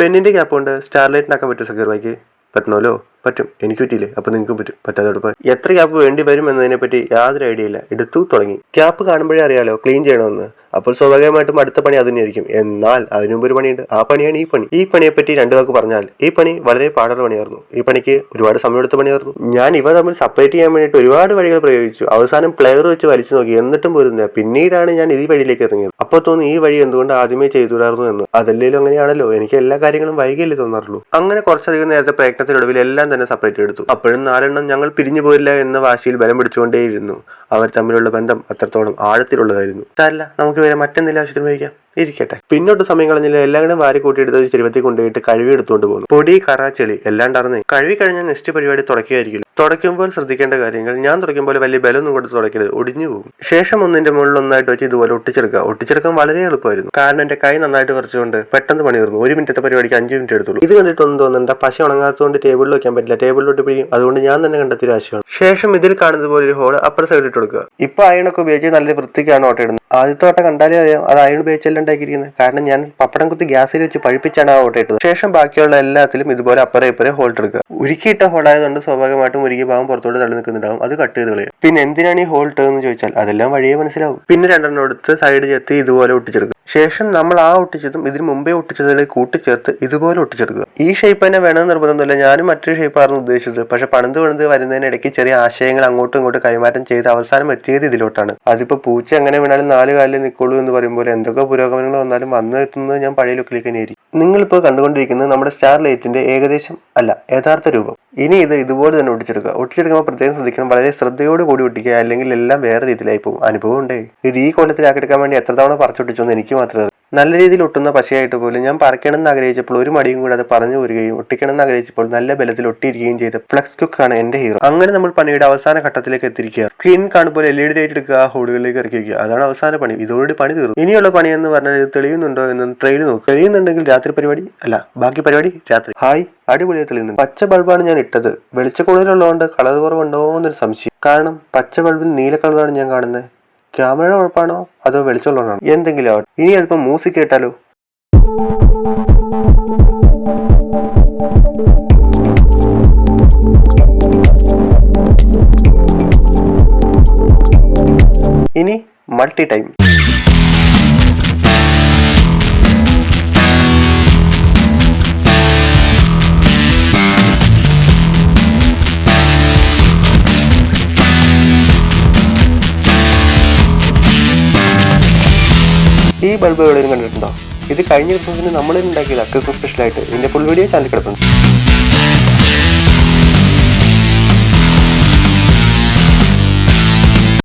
പെണ്ണിന്റെ ഗ്യാപ്പ് കൊണ്ട് സ്റ്റാർലൈറ്റ് ആക്കാൻ പറ്റും സക്കീർ ബായിക്ക് പറ്റണമല്ലോ പറ്റും. എനിക്ക് പറ്റിയില്ലേ? അപ്പൊ നിങ്ങൾക്ക് പറ്റും. പറ്റാതെ എത്ര ക്യാപ്പ് വേണ്ടി വരും എന്നതിനെ പറ്റി യാതൊരു ഐഡിയ ഇല്ല. എടുത്തു തുടങ്ങി. ക്യാപ്പ് കാണുമ്പോഴേ അറിയാലോ ക്ലീൻ ചെയ്യണമെന്ന്. അപ്പോൾ സ്വാഭാവികമായിട്ടും അടുത്ത പണി അത് തന്നെയായിരിക്കും. എന്നാൽ അതിനു മുമ്പ് ഒരു പണിയുണ്ട്. ആ പണിയാണ് ഈ പണി. ഈ പണിയെ പറ്റി രണ്ടു വാക്ക് പറഞ്ഞാൽ ഈ പണി വളരെ പാടുള്ള പണിയായിരുന്നു. ഈ പണിക്ക് ഒരുപാട് സമയമെടുത്ത പണിയായിരുന്നു. ഞാൻ ഇവ തമ്മിൽ സെപ്പറേറ്റ് ചെയ്യാൻ വേണ്ടിയിട്ട് ഒരുപാട് വഴികൾ പ്രയോഗിച്ചു. അവസാനം പ്ലെയർ വെച്ച് വലിച്ചു നോക്കി. എന്നിട്ടും പോരുന്നില്ല പിന്നീടാണ് ഞാൻ ഈ വഴിയിലേക്ക് ഇറങ്ങിയത്. അപ്പോൾ തോന്നി ഈ വഴി എന്തുകൊണ്ട് ആദ്യമേ ചെയ്തുകൂടായിരുന്നു എന്ന്. അതല്ലേലും അങ്ങനെയാണല്ലോ. എനിക്ക് എല്ലാ കാര്യങ്ങളും വൈകിയല്ലേ തോന്നാറുള്ളൂ. അങ്ങനെ കുറച്ചധികം നേരത്തെ പ്രയത്നത്തിനൊടുവിൽ എല്ലാം തന്നെ സെപ്പറേറ്റ് എടുത്തു. അപ്പോഴും നാലെണ്ണം ഞങ്ങൾ പിരിഞ്ഞു പോയില്ല എന്ന വാശിയിൽ ബലം പിടിച്ചുകൊണ്ടേയിരുന്നു. അവർ തമ്മിലുള്ള ബന്ധം അത്രത്തോളം ആഴത്തിലുള്ളതായിരുന്നു. സാരല്ല നമുക്ക് വരെ മറ്റെന്തെങ്കിലും ആവശ്യത്തിന് ഉപയോഗിക്കാം. ഇരിക്കട്ടെ. പിന്നോട്ട് സമയം കളഞ്ഞില്ല എല്ലാം കൂടെ വാരി കൂട്ടിയെടുത്ത് ചെരുവത്തിൽ കൊണ്ടുപോയിട്ട് കഴുകി എടുത്തുകൊണ്ട് പോകുന്നു. പൊടി കറ ചെളി എല്ലാം ടർന്ന് കഴുകി കഴിഞ്ഞാൽ നെക്സ്റ്റ് പരിപാടി തുടക്കുകയായിരിക്കും തുടയ്ക്കുമ്പോൾ ശ്രദ്ധിക്കേണ്ട കാര്യങ്ങൾ ഞാൻ തുടയ്ക്കുമ്പോൾ വലിയ ബലമൊന്നും കൊടുത്ത് തുടയ്ക്കരുത് ഒടിഞ്ഞു പോകും. ശേഷം ഒന്നിന്റെ മുകളിൽ ഒന്നായിട്ട് വെച്ച് ഇതുപോലെ ഒട്ടിച്ചെടുക്കുക. ഒട്ടിച്ചെടുക്കാൻ വളരെ എളുപ്പമായിരുന്നു. കാരണം എന്റെ കൈ നന്നായിട്ട് കുറച്ചുകൊണ്ട് പെട്ടെന്ന് പണി തീർന്നു ഒരു മിനിറ്റത്തെ പരിപാടിക്ക് അഞ്ച് മിനിറ്റ് എടുത്തുള്ളൂ. ഇത് കണ്ടിട്ട് ഒന്നും തോന്നുന്നുണ്ട് പശ ഉണങ്ങാത്തതുകൊണ്ട് ടേബിളിൽ വെക്കാൻ പറ്റില്ല. ടേബിളിലോട്ട് പിടിക്കും. അതുകൊണ്ട് ഞാൻ തന്നെ കണ്ടെത്തിയ ആശയമാണ്. ശേഷം ഇതിൽ കാണുന്നത് പോലെ ഒരു ഹോൾ അപ്പുറ സൈഡിൽ ഇട്ട് കൊടുക്കുക. ഇപ്പൊ അയണൊക്കെ ഉപയോഗിച്ച് നല്ല വൃത്തിക്കാണ് ഓട്ടയിടുന്നത് ആദ്യത്തെ ഓട്ടം കണ്ടാലേ അറിയാം. അത് അയൺ ഉപയോഗിച്ചല്ല ഉണ്ടാക്കിയിരിക്കുന്നത് കാരണം ഞാൻ പപ്പടം കുത്തി ഗ്യാസിൽ വെച്ച് പഴിപ്പിച്ചാണ് ആ ഓട്ട ഇട്ടത്. ശേഷം ബാക്കിയുള്ള എല്ലാത്തിലും ഇതുപോലെ അപ്പറേ ഇപ്പറേ ഹോൾട്ട് എടുക്കുക ഉരുക്കിയിട്ട ഹോളായതുകൊണ്ട് സ്വാഭാവികമായിട്ടും ഉരുക്കിയ ഭാഗം പുറത്തോട്ട് തള്ളി നിൽക്കുന്നുണ്ടാവും. അത് കട്ട് ചെയ്ത് കളയും പിന്നെ എന്തിനാണ് ഈ ഹോൾട്ട് എന്ന് ചോദിച്ചാൽ അതെല്ലാം വഴിയെ മനസ്സിലാവും. പിന്നെ രണ്ടെണ്ണം എടുത്ത് സൈഡ് ചെത്തി ഇതുപോലെ ഒട്ടിച്ചെടുക്കുക. ശേഷം നമ്മൾ ആ ഒട്ടിച്ചതും ഇതിന് മുമ്പേ ഒട്ടിച്ചതിലേക്ക് കൂട്ടിച്ചേർത്ത് ഇതുപോലെ ഒട്ടിച്ചെടുക്കുക. ഈ ഷേപ്പ് തന്നെ വേണമെന്ന് നിർബന്ധമൊന്നുമില്ല. ഞാനും മറ്റൊരു ഷേപ്പായിരുന്നു ഉദ്ദേശിച്ചത്. പക്ഷെ പണിത് പണിത് വരുന്നതിനിടയ്ക്ക് ചെറിയ ആശയങ്ങൾ അങ്ങോട്ടും ഇങ്ങോട്ടും കൈമാറ്റം ചെയ്ത് അവസാനം എത്തിയത് ഇതിലോട്ടാണ്. അതിപ്പോ പൂച്ച എങ്ങനെ വീണാലും നാല് കാലിൽ നിൽക്കുള്ളൂ എന്ന് പറയുമ്പോൾ എന്തൊക്കെ പുരോഗമനങ്ങൾ വന്നാലും വന്നെത്തുന്നത് ഞാൻ പഴയ ലുക്കിലേക്ക് തന്നെയായിരിക്കും. നിങ്ങളിപ്പോൾ കണ്ടുകൊണ്ടിരിക്കുന്നത് നമ്മുടെ സ്റ്റാർ ലൈറ്റിന്റെ ഏകദേശം അല്ല യഥാർത്ഥ രൂപം. ഇനി ഇത് ഇതുപോലെ തന്നെ ഒട്ടിച്ചെടുക്കുക. ഒട്ടിച്ചെടുക്കുമ്പോൾ പ്രത്യേകം ശ്രദ്ധിക്കണം വളരെ ശ്രദ്ധയോട് കൂടി ഒട്ടിക്കുക അല്ലെങ്കിൽ എല്ലാം വേറെ രീതിയിലായി പോകും. അനുഭവം ഉണ്ടേ? ഇത് ഈ കൊല്ലത്തിലാക്കിയെടുക്കാൻ വേണ്ടി എത്ര തവണ പറിച്ചൊട്ടിച്ചു എന്ന് എനിക്ക് മാത്രമേ. നല്ല രീതിയിൽ ഒട്ടുന്ന പശയായിട്ട് പോലും ഞാൻ പറിക്കണമെന്ന് ആഗ്രഹിച്ചപ്പോൾ ഒരു മടിയും കൂടാതെ പറഞ്ഞു വരികയും ഒട്ടിക്കണമെന്ന് ആഗ്രഹിച്ചപ്പോൾ നല്ല ബലത്തിൽ ഒട്ടിയിരിക്കുകയും ചെയ്ത ഫ്ലക്സ് കുക്ക് ആണ് എന്റെ ഹീറോ. അങ്ങനെ നമ്മൾ പണിയുടെ അവസാന ഘട്ടത്തിലേക്ക് എത്തിയിരിക്കുക സ്ക്രീൻ കാണുമ്പോൾ എൽ ഇ ഡി ലൈറ്റ് എടുക്കുക ഹോളുകളിലേക്ക് ഇറക്കിയിരിക്കുക അതാണ് അവസാന പണി. ഇതോടെ പണി തീർന്നു. ഇനിയുള്ള പണി എന്ന് പറഞ്ഞാൽ ഇത് തെളിയുന്നുണ്ടോ എന്ന് ട്രെയിൽ നോക്കും തെളിയുന്നുണ്ടെങ്കിൽ രാത്രി പരിപാടി അല്ല ബാക്കി പരിപാടി രാത്രി. ഹായ് അടിപൊളിയായി തെളിയുന്നു പച്ച ബൾബാണ് ഞാൻ ഇട്ടത്. വെളിച്ച കൂടുതലുള്ളതുകൊണ്ട് കളർ കുറവുണ്ടോ എന്നൊരു സംശയം. കാരണം പച്ച ബൾബിൽ നീല കളറാണ് ഞാൻ കാണുന്നത്. ക്യാമറയുടെ ഉഴപ്പാണോ അതോ വെളിച്ചമുള്ളതാണോ എന്തെങ്കിലും ആവട്ടെ. ഇനി അല്പം മ്യൂസിക് കേട്ടാലോ? ഇനി മൾട്ടി ടൈം ഈ ബൾബ് എവിടെയും കണ്ടിട്ടുണ്ടോ? ഇത് കഴിഞ്ഞ ക്രിസ്മസിന് നമ്മളിൽ ഉണ്ടാക്കിയതാണ് ക്രിസ്മസ് സ്പെഷ്യലായിട്ട് ഇതിന്റെ ഫുൾ വീഡിയോ ചാനൽ കിടപ്പുണ്ട്.